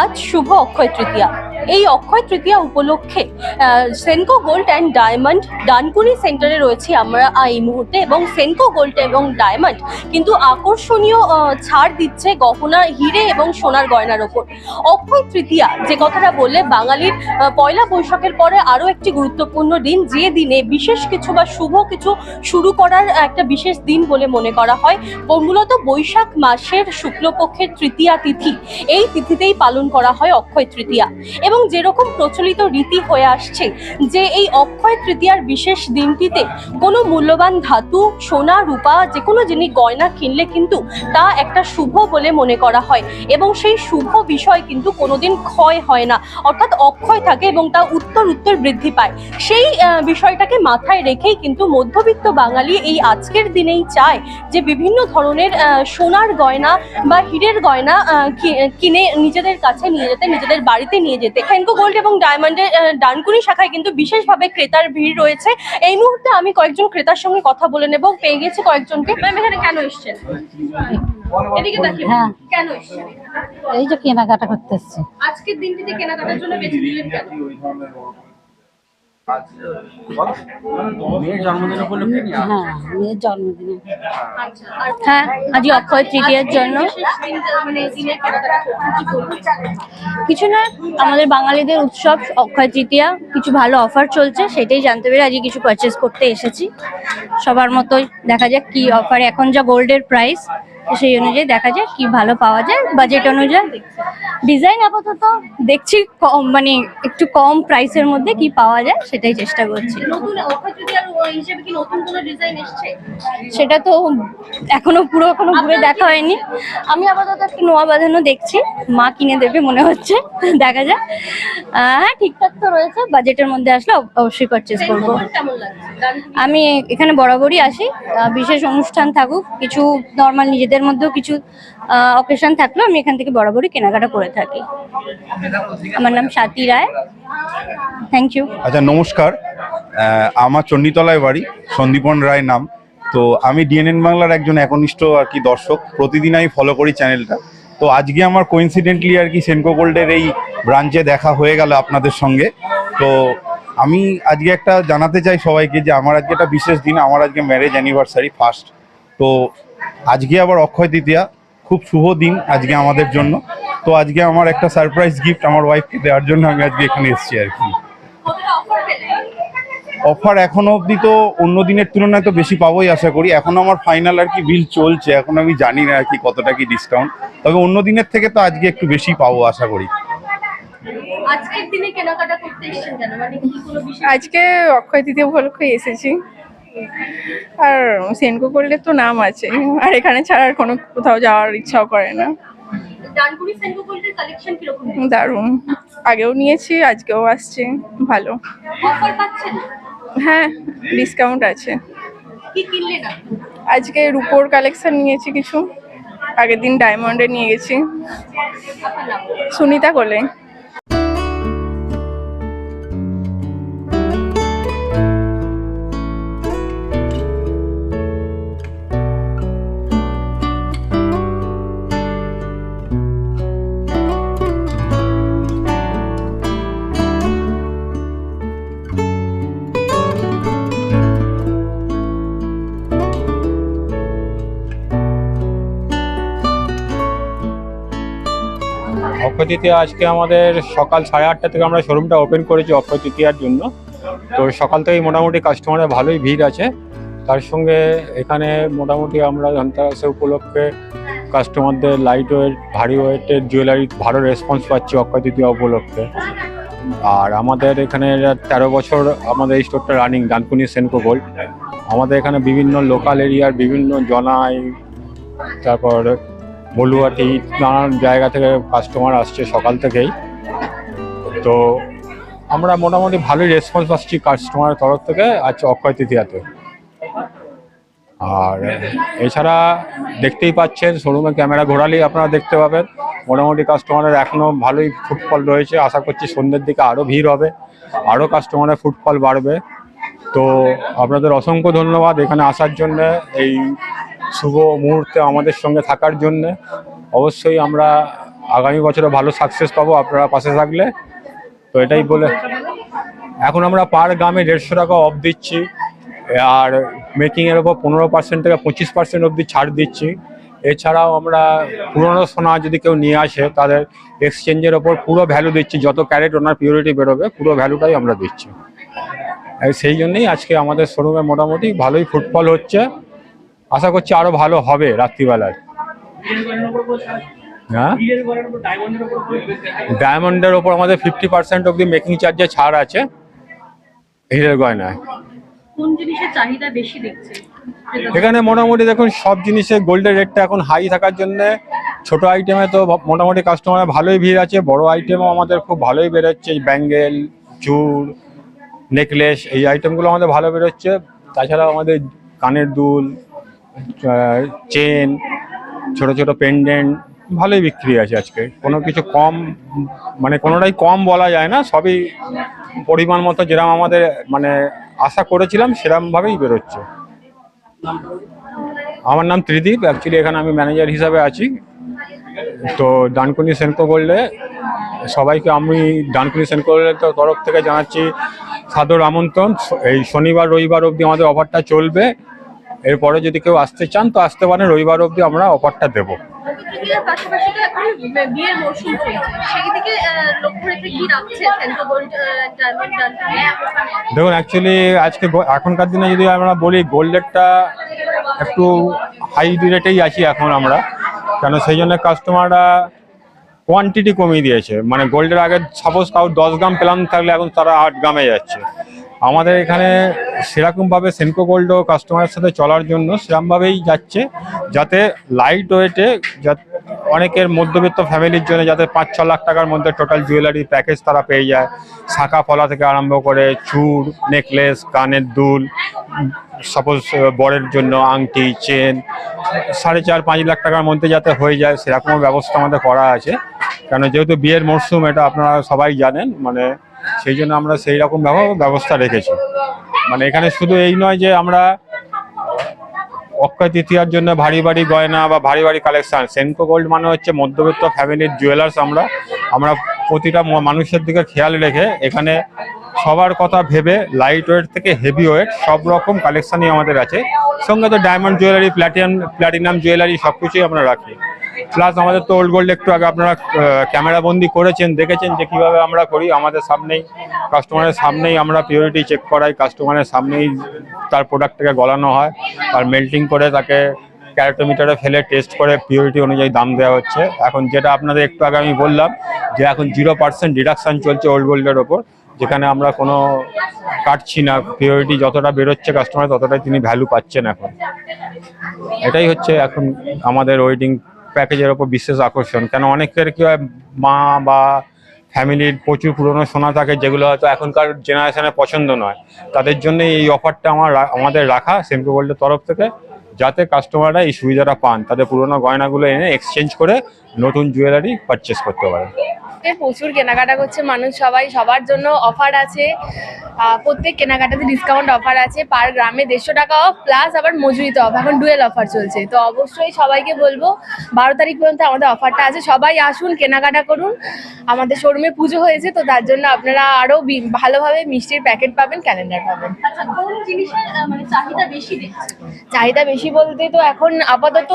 আজ শুভ অক্ষয় তৃতীয়া। এই অক্ষয় তৃতীয়া উপলক্ষে Senco gold and diamond Dankuni সেন্টারে রয়েছি আমরা এই মুহূর্তে এবং সেনকো গোল্ড এবং ডায়মন্ড কিন্তু আকর্ষণীয় ছাড় দিচ্ছে গহনা, হিরে এবং সোনার গয়নার ওপর। অক্ষয় তৃতীয়া, যে কথাটা বললে, বাঙালির পয়লা বৈশাখের পরে আরও একটি গুরুত্বপূর্ণ দিন, যে দিনে বিশেষ কিছু বা শুভ কিছু শুরু করার একটা বিশেষ দিন বলে মনে করা হয় মূলত বৈশাখ মাসের শুক্লপক্ষের তৃতীয়া তিথি। এই তিথিতেই পালন করা হয় অক্ষয় তৃতীয়া। এবং যেরকম প্রচলিত রীতি হয়ে আসছে যে এই অক্ষয় তৃতীয়ার বিশেষ দিনটিতে কোনো মূল্যবান ধাতু, সোনা, রূপা যে কোনো জিনিস গয়না কিনলে কিন্তু তা একটা শুভ বলে মনে করা হয় এবং সেই শুভ বিষয় কিন্তু কোনোদিন ক্ষয় হয় না। অর্থাৎ অক্ষয় থাকে এবং তা উত্তর উত্তর বৃদ্ধি পায়। সেই বিষয়টাকে মাথায় রেখেই কিন্তু মধ্যবিত্ত বাঙালি এই আজকের দিনেই চায় যে বিভিন্ন ধরনের সোনার গয়না বা হীরের গয়না কিনে নিজেদের কাছে নিয়ে যেতে, নিজেদের বাড়িতে নিয়ে যেতে। ফেনকো গোল্ড এবং ডায়মন্ডের ডানকুনি শাখায় কিন্তু বিশেষভাবে ক্রেতার ভিড় রয়েছে। এই মুহূর্তে আমি কয়েকজন ক্রেতার সঙ্গে কথা বলে নেব। পেয়ে গেছি কয়েকজনকে। ম্যাম এখানে কেন এসছেন? হ্যাঁ। কেন এসছেন? এই যে কেনাকাটা করতে এসছি। আজকের দিনটিতে কেনাকাটার জন্য বেছে দিলেন কেন? হ্যাঁ অক্ষয় তৃতীয়ার জন্য? কিছু না, আমাদের বাঙালিদের উৎসব, অক্ষয় তৃতীয়া, কিছু ভালো অফার চলছে, সেটাই জানতে পেরে আজকে কিছু পারচেস করতে এসেছি সবার মতোই দেখা যাক কি অফার এখন যা গোল্ডের প্রাইস সেই অনুযায়ী দেখা যাক কি ভালো পাওয়া যায় বাজেট অনুযায়ী ডিজাইন আপাতত দেখছি কম মানে একটু কম প্রাইসের মধ্যে কি পাওয়া যায় সেটাই চেষ্টা করছি। সেটা তো এখনও পুরো এখনও ঘুরে দেখা হয়নি। আমি আপাতত একটু নোয়া বাঁধানো দেখছি মা কিনে দেবে মনে হচ্ছে দেখা যাক। হ্যাঁ ঠিকঠাক তো রয়েছে বাজেটের মধ্যে আসলে অবশ্যই পারচেস করব। আমি এখানে বরাবরই আসি বিশেষ অনুষ্ঠান থাকুক কিছু নর্মাল নিজেদের মধ্যেও কিছু অকেশন থাকলেও আমি এখান থেকে বরাবরই কেনাকাটা করে থাকি। আমার নাম স্বাতি রায়। থ্যাংক ইউ আচ্ছা নমস্কার। আমার চণ্ডীতলায় বাড়ি, সন্দীপন রায় নাম। তো আমি ডিএনএন বাংলার একজন একনিষ্ঠ আর কি দর্শক, প্রতিদিন আমি ফলো করি চ্যানেলটা তো আজকে আমার কোইন্সিডেন্টলি আর কি সেনকো গোল্ডের এই ব্রাঞ্চে দেখা হয়ে গেল আপনাদের সঙ্গে। তো আমি আজকে একটা জানাতে চাই সবাইকে যে আমার আজকে একটা বিশেষ দিন, আমার আজকে ম্যারেজ অ্যানিভার্সারি ফার্স্ট তো আজকে আবার অক্ষয় তৃতীয়া, খুব শুভ দিন আজকে আমাদের জন্য। তো আজকে আমার একটা সারপ্রাইজ গিফট আমার ওয়াইফকে দেওয়ার জন্য আমি আজকে এখানে এসেছি আর কি। অফার এখনও অবধি তো অন্য দিনের তুলনায় তো বেশি পাবোই আশা করি। এখন আমার ফাইনাল আর কি বিল চলছে এখন আমি জানি না আর কি কতটা কি ডিসকাউন্ট তবে অন্য দিনের থেকে তো আজকে একটু বেশি পাবো আশা করি। আজকের দিনে কেনাকাটা করতে এসেছেন কেন? মানে কি কোনো বিশেষ আজকে অক্ষয় তৃতীয় উপলক্ষে এসেছি। আর সেনকো করলে তো নাম আছে। আর এখানে ছাড়া আর কোনো কোথাও যাওয়ার ইচ্ছাও করে না। ডানকুনি গোল্ডের কালেকশন কীরকম দারুণ। আগেও নিয়েছি আজকেও আসছে ভালো। অফার পাচ্ছেন? হ্যাঁ ডিসকাউন্ট আছে। কি কিনলেন? আজকে রুপোর কালেকশন নিয়েছি কিছু। আগের দিন ডায়মন্ডে নিয়ে গেছি। সুনিতা কোলে। অক্ষয় আজকে আমাদের সকাল সাড়ে আটটা থেকে আমরা শোরুমটা ওপেন করেছি অক্ষয় তৃতীয়ার জন্য। তো সকাল থেকেই মোটামুটি কাস্টমারের ভালোই ভিড় আছে। তার সঙ্গে এখানে মোটামুটি আমরা ধনতেরাসে উপলক্ষে কাস্টমারদের লাইট ওয়েট ভারী ওয়েটের জুয়েলারি ভালো রেসপন্স পাচ্ছি অক্ষয় তৃতীয়া উপলক্ষে। আর আমাদের এখানে তেরো বছর আমাদের এই স্টোরটা রানিং ডানকুনি সেনকো গোল্ড আমাদের এখানে বিভিন্ন লোকাল এরিয়ার বিভিন্ন জনাই, তারপর বলুয়াটি নানান জায়গা থেকে কাস্টমার আসছে সকাল থেকেই। তো আমরা মোটামুটি ভালোই রেসপন্স পাচ্ছি কাস্টমারের তরফ থেকে আজকে অক্ষয় তৃতীয়াতে। আর এছাড়া দেখতেই পাচ্ছেন শোরুমে ক্যামেরা ঘোরালেই আপনারা দেখতে পাবেন। মোটামুটি কাস্টমারের এখনও ভালোই ফুটফল রয়েছে। আশা করছি সন্ধ্যের দিকে আরও ভিড় হবে। আরও কাস্টমারের ফুটফল বাড়বে। তো আপনাদের অসংখ্য ধন্যবাদ এখানে আসার জন্য। এই শুভ মুহূর্তে আমাদের সঙ্গে থাকার জন্য অবশ্যই আমরা আগামী বছরে ভালো সাকসেস পাবো আপনারা পাশে থাকলে। তো এটাই বলে এখন আমরা পার গ্রামে দেড়শো টাকা অফ দিচ্ছি, আর মেকিংয়ের ওপর পনেরো পার্সেন্ট থেকে পঁচিশ পার্সেন্ট অবধি ছাড় দিচ্ছি। এছাড়াও আমরা পুরনো সোনা যদি কেউ নিয়ে আসে, তাদের এক্সচেঞ্জের ওপর পুরো ভ্যালু দিচ্ছি, যত ক্যারেট ওনার পিউরিটি বেরোবে, পুরো ভ্যালুটাই আমরা দিচ্ছি। সেই জন্যই আজকে আমাদের শোরুমে মোটামুটি ভালোই ফুটফল হচ্ছে। আশা করছি আরও ভালো হবে রাত্রিবেলায়। হ্যাঁ? ডায়মন্ডের ওপর আমাদের ফিফটি পার্সেন্ট অব্দি মেকিং চার্জে ছাড় আছে। হীরের গয়নায়। এখানে মোটামুটি দেখুন সব জিনিসের গোল্ডের রেটটা এখন হাই থাকার জন্য ছোট আইটেমে তো মোটামুটি কাস্টমার ভালোই ভিড় আছে বড় আইটেমও আমাদের খুব ভালোই বেরোচ্ছে ব্যাঙ্গেল চুর নেকলেস এই আইটেমগুলো আমাদের ভালো বেরোচ্ছে। তাছাড়াও আমাদের কানের দুল চেন ছোট ছোট পেন্ডেন্ট ভালোই বিক্রি আছে আজকে। কোনো কিছু কম মানে কোনোটাই কম বলা যায় না, সবই পরিমাণ মতো যেরকম আমাদের মানে আশা করেছিলাম সেরকমভাবেই বেরোচ্ছে। আমার নাম ত্রিদীপ অ্যাকচুয়ালি এখানে আমি ম্যানেজার হিসাবে আছি। তো ডানকুনি সেনকো গোল্ডে সবাইকে আমি ডানকুনি সেনকো গোল্ডের তো তরফ থেকে জানাচ্ছি, সাদর আমন্ত্রণ, এই শনিবার, রবিবার অবধি আমাদের অফারটা চলবে। এরপরে যদি কেউ আসতে চান তো আসতে পারেন। রবিবার অবধি আমরা অফারটা দেবো। ডানকুনি দেখুন অ্যাকচুয়ালি আজকে এখনকার দিনে যদি আমরা বলি গোল্ডেরটা একটু হাই রেটেই আছি এখন আমরা। কেন সেই জন্য কাস্টমাররা কোয়ান্টিটি কমিয়ে দিয়েছে। মানে গোল্ডের আগে সাপোজ কাউ দশ গ্রাম পেলাম থাকলে এখন তারা আট গ্রামে যাচ্ছে। আমাদের এখানে সেরকমভাবে সেনকো গোল্ডও কাস্টমারের সাথে চলার জন্য সেরকমভাবেই যাচ্ছে, যাতে লাইট ওয়েটে অনেকের মধ্যবিত্ত ফ্যামিলির জন্য যাতে পাঁচ ছ লাখ টাকার মধ্যে টোটাল জুয়েলারি প্যাকেজ তারা পেয়ে যায়। শাখা ফলা থেকে আরম্ভ করে চুড় নেকলেস কানের দুল সাপোজ বরের জন্য আংটি চেন সাড়ে চার, পাঁচ লাখ টাকার মধ্যে যাতে হয়ে যায় সেরকমও ব্যবস্থা আমাদের করা আছে। কেন যেহেতু বিয়ের মরশুম এটা আপনারা সবাই জানেন মানে সেই জন্য আমরা সেই রকম ব্যবস্থা রেখেছি। মানে এখানে শুধু এই নয় যে আমরা অক্ষয় তৃতীয়ার জন্য ভারী ভারী গয়না বা ভারী ভারী কালেকশান সেনকো গোল্ড মানে হচ্ছে মধ্যবিত্ত ফ্যামিলির জুয়েলার্স আমরা আমরা প্রতিটা মানুষের দিকে খেয়াল রেখে এখানে সবার কথা ভেবে লাইট ওয়েট থেকে হেভি ওয়েট সব রকম কালেকশনই আমাদের আছে। সঙ্গে তো diamond jewellery platinum platinum jewellery সব কিছুই আমরা রাখি। প্লাস আমাদের তো ওল্ড গোল্ড একটু আগে আপনারা ক্যামেরা বন্দি করেছেন, দেখেছেন যে কীভাবে আমরা করি। আমাদের সামনেই কাস্টমারের সামনেই আমরা পিওরিটি চেক করাই। কাস্টমারের সামনেই তার প্রোডাক্টটাকে গলানো হয়। আর মেল্টিং করে তাকে ক্যারেটোমিটারে ফেলে টেস্ট করে পিওরিটি অনুযায়ী দাম দেওয়া হচ্ছে। এখন যেটা আপনাদের একটু আগে আমি বললাম যে এখন জিরো পার্সেন্ট ডিডাকশন চলছে ওল্ড গোল্ডের ওপর। যেখানে আমরা কোনো কাটছি না পিওরিটি যতটা বেরোচ্ছে কাস্টমার ততটাই তিনি ভ্যালু পাচ্ছেন এখন। এটাই হচ্ছে এখন আমাদের ওয়েডিং প্যাকেজের ওপর বিশেষ আকর্ষণ। কেন অনেকের কি হয়, মা বা ফ্যামিলির প্রচুর পুরনো সোনা থাকে, যেগুলো হয়তো এখনকার জেনারেশনের পছন্দ নয়। তাদের জন্য এই অফারটা আমার আমাদের রাখা সেমকো গোল্ডের তরফ থেকে, যাতে কাস্টমাররা এই সুবিধাটা পান। তাদের পুরনো গয়নাগুলো এনে এক্সচেঞ্জ করে নতুন জুয়েলারি পারচেস করতে পারে এ প্রচুর কেনাকাটা করছে মানুষ সবাই সবার জন্য অফার আছে। প্রত্যেক কেনাকাটাতে ডিসকাউন্ট অফার আছে। পার গ্রামে দেড়শো টাকা অফ প্লাস আবার মজুরিতে অফ এখন ডুয়েল অফার চলছে। তো অবশ্যই সবাইকে বলব বারো তারিখ পর্যন্ত আমাদের অফারটা আছে। সবাই আসুন কেনাকাটা করুন। আমাদের শোরুমে পুজো হয়েছে তো তার জন্য আপনারা আরও ভালোভাবে মিষ্টির প্যাকেট পাবেন ক্যালেন্ডার পাবেন। আচ্ছা মানে চাহিদা বেশি চাহিদা বেশি বলতে তো এখন আপাতত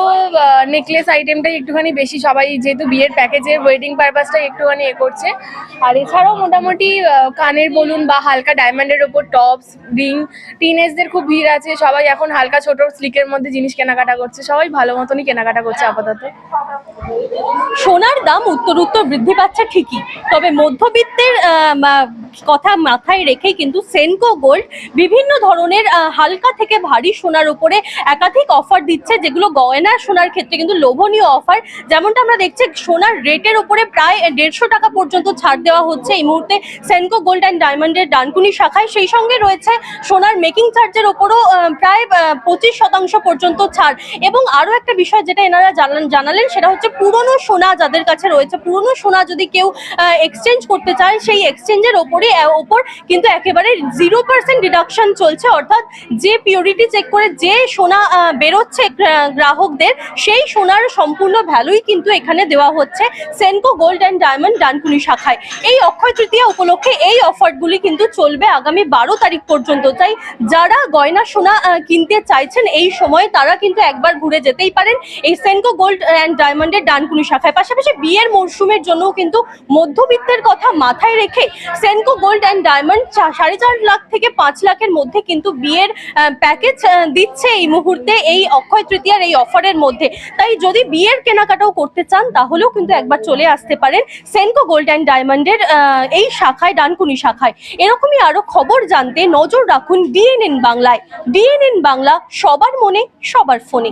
নেকলেস আইটেমটাই একটুখানি বেশি। সবাই যেহেতু বিয়ের প্যাকেজের ওয়েডিং পারপাসটাই একটুখানি এ করছে। আর এছাড়াও মোটামুটি কানের বলুন বা হালকা ডায়মন্ডের ওপর টপস রিং টিনেজদের খুব ভিড় আছে। সবাই এখন হালকা ছোট স্লিকের মধ্যে জিনিস কেনাকাটা করছে। সবাই ভালো মতনই কেনাকাটা করছে আপাতত। সোনার দাম উত্তর উত্তর বৃদ্ধি পাচ্ছে ঠিকই, তবে মধ্যবিত্তের কথা মাথায় রেখেই কিন্তু সেনকো গোল্ড বিভিন্ন ধরনের হালকা থেকে ভারী সোনার উপরে একাধিক অফার দিচ্ছে, যেগুলো গয়না সোনার ক্ষেত্রে কিন্তু লোভনীয় অফার যেমনটা আমরা দেখছি, সোনার রেটের উপরে প্রায় দেড়শো দেড়শো টাকা পর্যন্ত ছাড় দেওয়া হচ্ছে এই মুহূর্তে সেনকো গোল্ড অ্যান্ড ডায়মন্ডের ডানকুনি শাখায়। সেই সঙ্গে রয়েছে সোনার মেকিং চার্জের ওপরও প্রায় পঁচিশ শতাংশ পর্যন্ত ছাড়। এবং আরও একটা বিষয় যেটা এনারা জানালেন, সেটা হচ্ছে পুরনো সোনা যাদের কাছে রয়েছে, পুরনো সোনা যদি কেউ এক্সচেঞ্জ করতে চায়, সেই এক্সচেঞ্জের ওপরে ওপর কিন্তু একেবারে জিরো পার্সেন্ট ডিডাকশন চলছে। অর্থাৎ যে পিওরিটি চেক করে যে সোনা বেরোচ্ছে গ্রাহকদের, সেই সোনার সম্পূর্ণ ভ্যালুই কিন্তু এখানে দেওয়া হচ্ছে। Senco gold and diamond Dankuni শাখায়। এই অক্ষয় তৃতীয়া উপলক্ষে এই অফারগুলি কিন্তু চলবে আগামী বারো তারিখ পর্যন্ত। তাই যারা গয়না সোনা কিনতে চাইছেন এই সময় তারা কিন্তু একবার ঘুরে যেতেই পারেন এই সেনকো গোল্ড অ্যান্ড ডায়মন্ডের ডানকুনি শাখায়। পাশাপাশি বিয়ের মরশুমের জন্যও কিন্তু মধ্যবিত্তের কথা মাথায় রেখে সেনকো গোল্ড অ্যান্ড ডায়মন্ড সাড়ে চার লাখ থেকে পাঁচ লাখের মধ্যে কিন্তু বিয়ের প্যাকেজ দিচ্ছে এই মুহূর্তে এই অক্ষয় তৃতীয়ার এই অফারের মধ্যে। তাই যদি বিয়ের কেনাকাটাও করতে চান তাহলেও কিন্তু একবার চলে আসতে পারেন সেনকো গোল্ড অ্যান্ড ডায়মন্ডের এই শাখায়, ডানকুনি শাখায়। এরকমই আরও খবর জানতে নজর রাখুন ডিএনএন বাংলায়। ডিএনএন বাংলা, সবার মনে, সবার ফোনে।